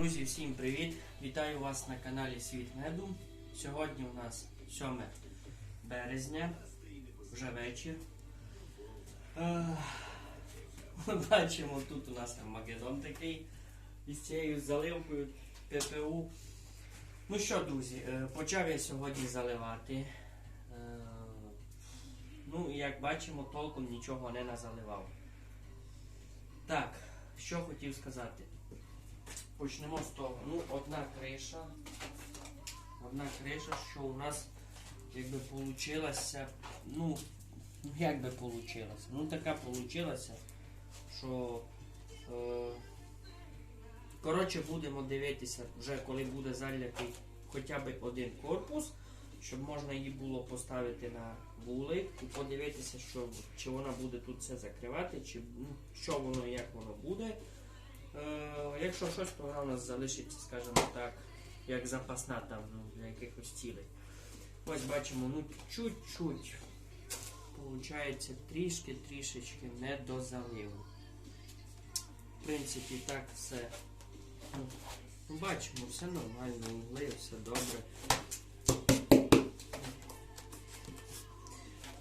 Друзі, всім привіт! Вітаю вас на каналі Світ Меду. Сьогодні у нас 7 березня, вже вечір. Е, бачимо, тут у нас Армагеддон такий із цією заливкою ППУ. Ну що, друзі, е, почав я сьогодні заливати. Е, Ну, як бачимо, толком нічого не назаливав. Так, що хотів сказати. Почнемо з того. Ну, одна криша. Одна криша, що у нас якби получилася. Ну, як би получилася? Ну така получилася, що. Е, коротше, будемо дивитися вже коли буде залятий хоча б один корпус, щоб можна її було поставити на вулик і подивитися, що, чи вона буде тут все закривати, чи ну, що воно як воно буде. Е, якщо щось, то у нас залишиться, скажімо так, як запасна там ну, для якихось цілей. Ось бачимо, ну чуть-чуть. Получається трішки трішечки не до заливу. В принципі, так все. Ну, бачимо, все нормально, угли, все добре.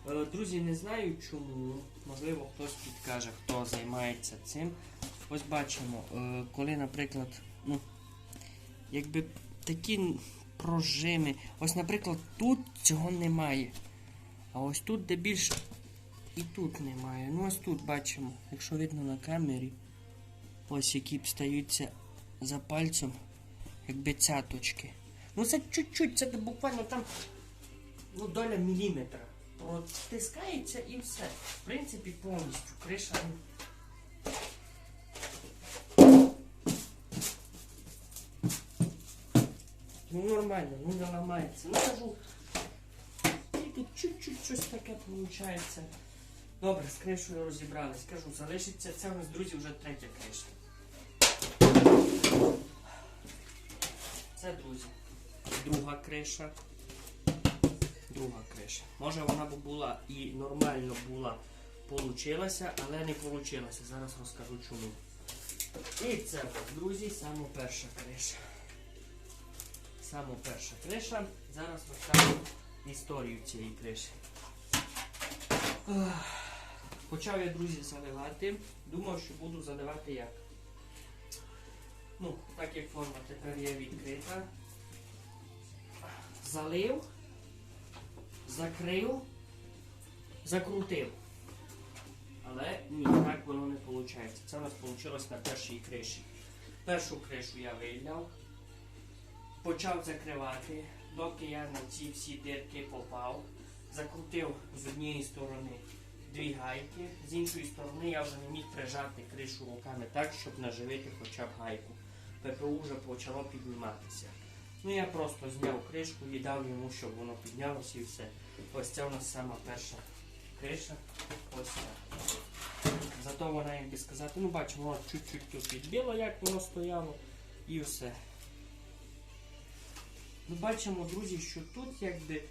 Е, Друзі, не знаю чому. Можливо, хтось підкаже, хто займається цим. Ось бачимо, е, коли, наприклад, ну, якби такі прожими. Ось, наприклад, тут цього немає. А ось тут, де більше, і тут немає. Ну ось тут бачимо, якщо видно на камері, ось які стаються за пальцем, якби цяточки. Ну це чуть-чуть, це буквально там ну, доля міліметра. От стискається і все. В принципі, повністю криша. Ну, нормально, ну не ламається. Ну кажу, чуть-чуть щось таке виходить. Добре, з кришою розібрались. Кажу, залишиться це у нас, друзі, вже третя криша. Це, друзі, друга криша. Друга криша. Може вона б була і нормально була, получилася, але не получилася. Зараз розкажу чому. І це, друзі, саме перша криша. Саме перша криша. Зараз розкажу історію цієї криші. Почав я, друзі, заливати. Думав, що буду заливати як. Ну, так як форма тепер є відкрита. Залив, закрив, закрутив. Але ні, так воно не виходить. Це у нас вийшло на першій криші. Першу кришу я вийняв почав закривати, доки я на ці всі дирки попав, закрутив з однієї сторони дві гайки, з іншої сторони я вже не міг прижати кришу руками так, щоб наживити хоча б гайку. ППУ вже почало підніматися. Ну я просто зняв кришку і дав йому, щоб воно піднялося і все. Ось це у нас сама перша криша. Ось так. Зато вона, як би сказати, ну бачимо, чуть-чуть тут підбило, як воно стояло, і все. Ми бачимо, друзі, що тут якби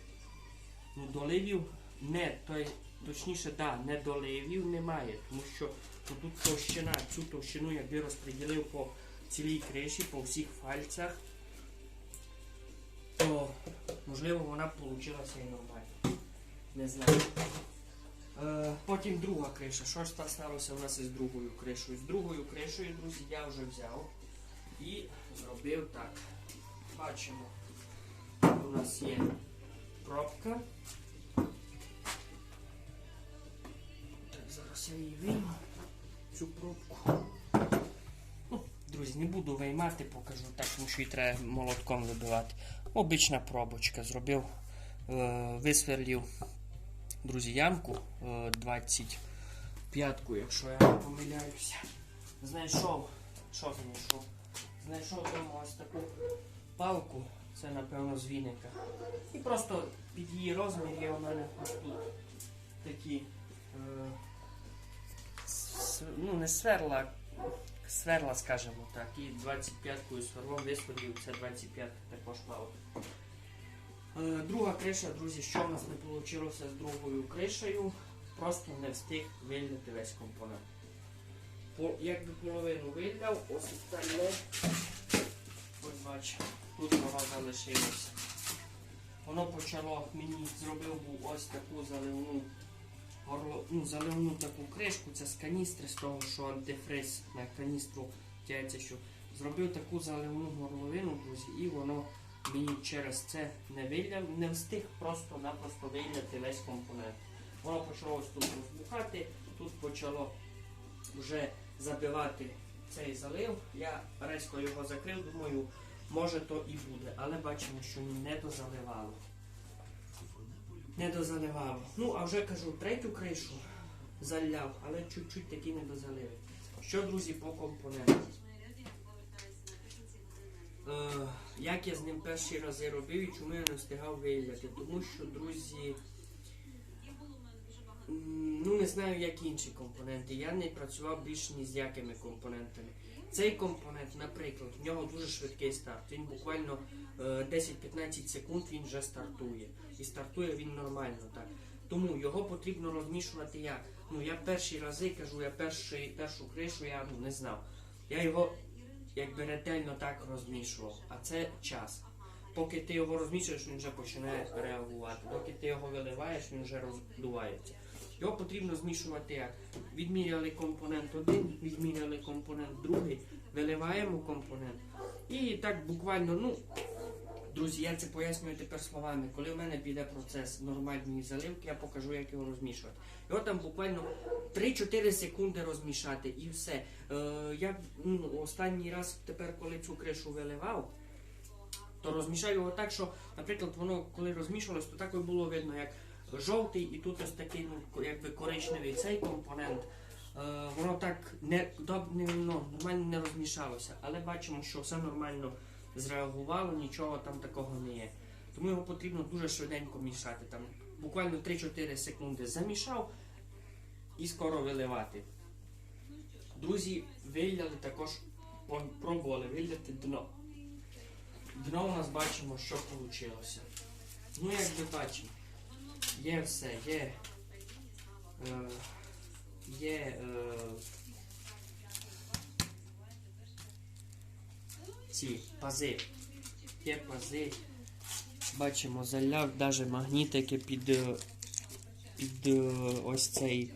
ну, доливів не, той, точніше, да, не доливів немає, тому що ну, тут товщина, цю товщину якби розподілив по цілій криші, по всіх фальцях, то можливо вона вийшла і нормально. Не знаю. Е, потім друга криша. Що ж та сталося у нас із другою кришою? З другою кришою, друзі, я вже взяв і зробив так. Бачимо. У нас є пробка. Так, зараз я її вийму, цю пробку. Ну, друзі, не буду виймати, покажу так, тому що її треба молотком вибивати. Обична пробочка. Зробив, е, висверлив, друзі, ямку е, 25-ку, якщо я не помиляюся. Знайшов, що знайшов? Знайшов вдома ось таку палку. Це, напевно, з віника. І просто під її розмір є у мене ось тут такі, е, ну не сверла, сверла, скажімо так. І 25-кою сверлом висверлив, це 25 також палка. Е, друга криша, друзі, що в нас не вийшло з другою кришею, просто не встиг вильнути весь компонент. По, якби половину виляв, ось остальне бачимо. Тут воно залишилося. Воно почало мені зробив ось таку заливну ну, заливну таку кришку, це з каністри, з того, що антифриз на каністру тяється, що зробив таку заливну горловину, друзі, і воно мені через це не виляв, не встиг просто-напросто виляти весь компонент. Воно почало ось тут розбухати, тут почало вже забивати цей залив. Я резко його закрив, думаю, може то і буде, але бачимо, що не дозаливало. Не дозаливало. Ну, а вже кажу, третю кришу заляв, але чуть-чуть таки не дозалив. Що, друзі, по компонентам? Е, як я з ним перші рази робив і чому я не встигав виявляти? Тому що, друзі, ну не знаю, як інші компоненти. Я не працював більш ні з якими компонентами. Цей компонент, наприклад, в нього дуже швидкий старт. Він буквально е, 10-15 секунд він вже стартує. І стартує він нормально так. Тому його потрібно розмішувати як. Ну я перші рази кажу, я перший, першу кришу я ну, не знав. Я його якби ретельно так розмішував, а це час. Поки ти його розмішуєш, він вже починає реагувати. Доки ти його виливаєш, він вже роздувається. Його потрібно змішувати як. Відміряли компонент один, відміряли компонент другий, виливаємо компонент. І так буквально, ну, друзі, я це пояснюю тепер словами. Коли в мене піде процес нормальної заливки, я покажу, як його розмішувати. Його там буквально 3-4 секунди розмішати і все. Е, я ну, останній раз тепер, коли цю кришу виливав, то розмішав його так, що, наприклад, воно коли розмішувалось, то так було видно, як жовтий і тут ось такий ну, якби коричневий цей компонент. Е, воно так не, не ну, нормально не розмішалося, але бачимо, що все нормально зреагувало, нічого там такого не є. Тому його потрібно дуже швиденько мішати. Там буквально 3-4 секунди замішав і скоро виливати. Друзі, виляли також, пробували виляти дно. Дно у нас бачимо, що вийшло. Ну, як ви бачимо, є все, є. Е, є. Е, ці пази. Є пази. Бачимо, заляв навіть магнітики під, е, під ось цей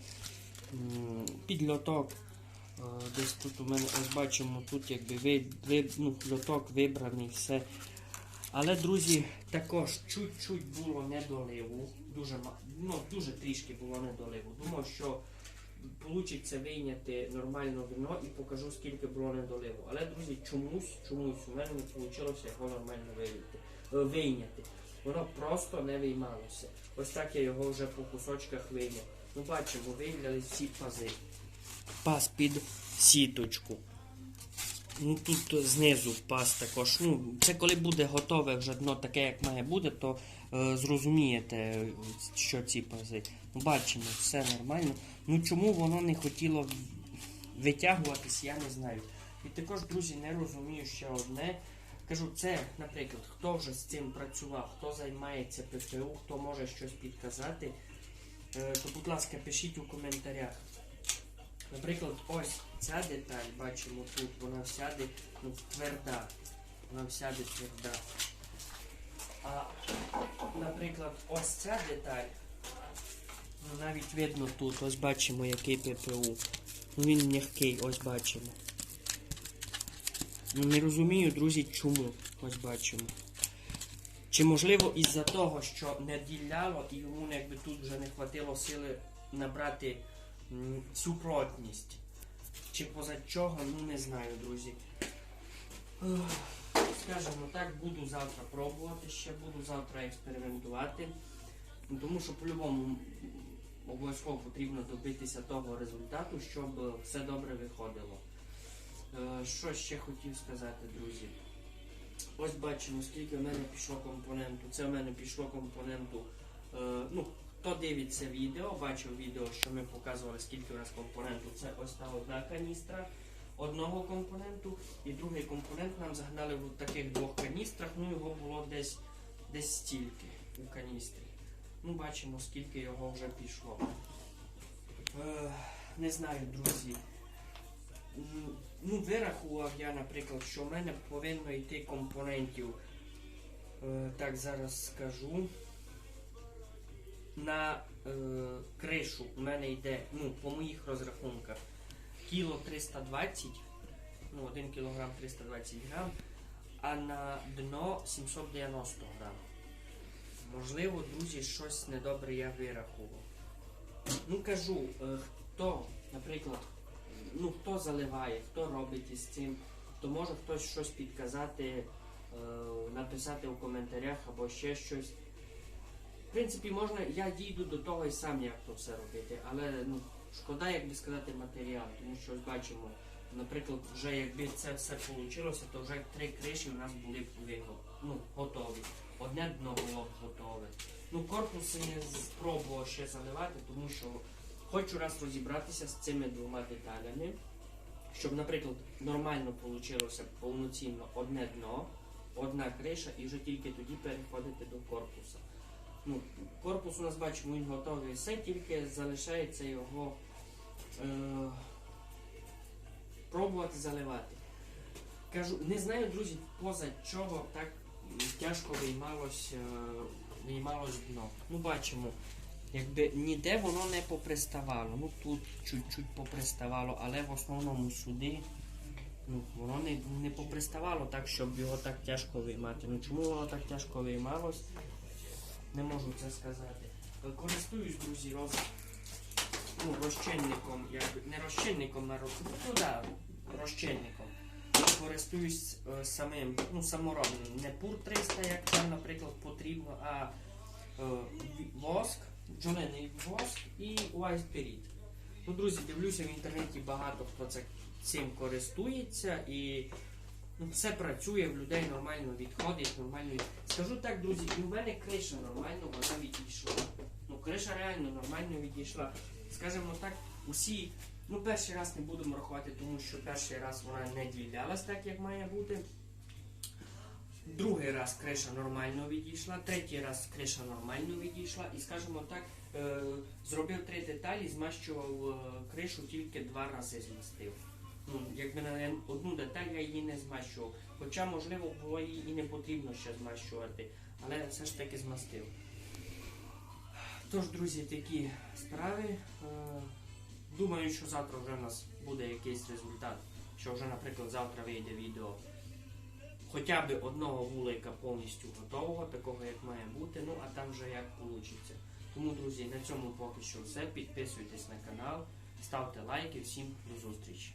м, під льоток. Е, Десь тут у мене ось бачимо, тут якби ви, ви, ну, льоток вибраний, все. Але, друзі, також чуть-чуть було недоливу. Дуже, ну, дуже трішки було недоливу. Думав, що вийде вийняти нормально вино і покажу, скільки було недоливу. Але, друзі, чомусь, чомусь у мене не вийшло його нормально вийняти. е, вийняти. Воно просто не виймалося. Ось так я його вже по кусочках вийняв. Ну, бачимо, виявляли всі пази. Паз під сіточку. Ну тут знизу пас також. Ну, це коли буде готове вже дно таке, як має бути, то е, зрозумієте, е, що ці пази. Ну, бачимо, все нормально. Ну чому воно не хотіло витягуватись, я не знаю. І також, друзі, не розумію ще одне. Кажу, це, наприклад, хто вже з цим працював, хто займається ППУ, хто може щось підказати, е, то, будь ласка, пишіть у коментарях. Наприклад, ось ця деталь, бачимо тут, вона всяде ну, тверда. Вона всяде тверда. А, наприклад, ось ця деталь, ну, навіть видно тут, ось бачимо, який ППУ. Ну, він м'який, ось бачимо. Ну, не розумію, друзі, чому. Ось бачимо. Чи можливо із-за того, що не діляло і йому якби тут вже не хватило сили набрати цю плотність. Чи поза чого, ну не знаю, друзі. Скажімо так, буду завтра пробувати ще, буду завтра експериментувати. Ну, Тому що по-любому обов'язково потрібно добитися того результату, щоб все добре виходило. Е, Що ще хотів сказати, друзі? Ось бачимо, скільки в мене пішло компоненту. Це в мене пішло компоненту. Е, ну, хто дивиться відео, бачив відео, що ми показували, скільки у нас компоненту. Це ось та одна каністра одного компоненту, і другий компонент нам загнали в таких двох каністрах. Ну, його було десь, десь стільки у каністрі. Ну, бачимо, скільки його вже пішло. Е, не знаю, друзі. ну, вирахував я, наприклад, що в мене повинно йти компонентів, е, так зараз скажу. На е, кришу у мене йде, ну, по моїх розрахунках, кіло 320, ну, 1 кілограм 320 грам, а на дно 790 грам. Можливо, друзі, щось недобре я вирахував. Ну кажу, е, хто, наприклад, ну хто заливає, хто робить із цим, то може хтось щось підказати, е, написати у коментарях або ще щось. В принципі, можна, я дійду до того і сам, як то все робити, але ну, шкода, як би сказати, матеріал, тому що ось бачимо, наприклад, вже якби це все вийшло, то вже три криші у нас були ну, готові. Одне дно було готове. Ну, корпус не спробував ще заливати, тому що хочу раз розібратися з цими двома деталями, щоб, наприклад, нормально вийшло повноцінно одне дно, одна криша і вже тільки тоді переходити до корпуса. Ну, корпус у нас бачимо, він готовий все, тільки залишається його е, пробувати заливати. Кажу, не знаю, друзі, поза чого так тяжко виймалось, е, виймалось дно. Ну, бачимо, якби ніде воно не поприставало. Ну тут чуть-чуть поприставало, але в основному сюди ну, воно не, не поприставало так, щоб його так тяжко виймати. Ну чому воно так тяжко виймалось? Не можу це сказати. Користуюсь, друзі, роз... ну, розчинником, якби не розчинником, а роз... ну, да, розчинником. Користуюсь е, самим, ну, саморобним. Не пур 300, як там, наприклад, потрібно, а е, воск, бджолиний воск і Spirit. Ну, друзі, дивлюся в інтернеті багато хто це, цим користується і все працює, в людей нормально відходить, нормально. Скажу так, друзі, і в мене криша нормально вона відійшла. Ну, криша реально нормально відійшла. Скажімо так, усі, ну перший раз не будемо рахувати, тому що перший раз вона не ділялась так, як має бути. Другий раз криша нормально відійшла, третій раз криша нормально відійшла. І скажімо так, е, зробив три деталі, змащував е, кришу тільки два рази змастив. Ну, якби на одну деталь я її не змащував. Хоча, можливо, було її і не потрібно ще змащувати, але все ж таки змастив. Тож, друзі, такі справи. Е, Думаю, що завтра вже в нас буде якийсь результат. Що вже, наприклад, завтра вийде відео хоча б одного вулика повністю готового, такого як має бути, ну а там вже як вийде. Тому, друзі, на цьому поки що все. Підписуйтесь на канал, ставте лайки, всім до зустрічі.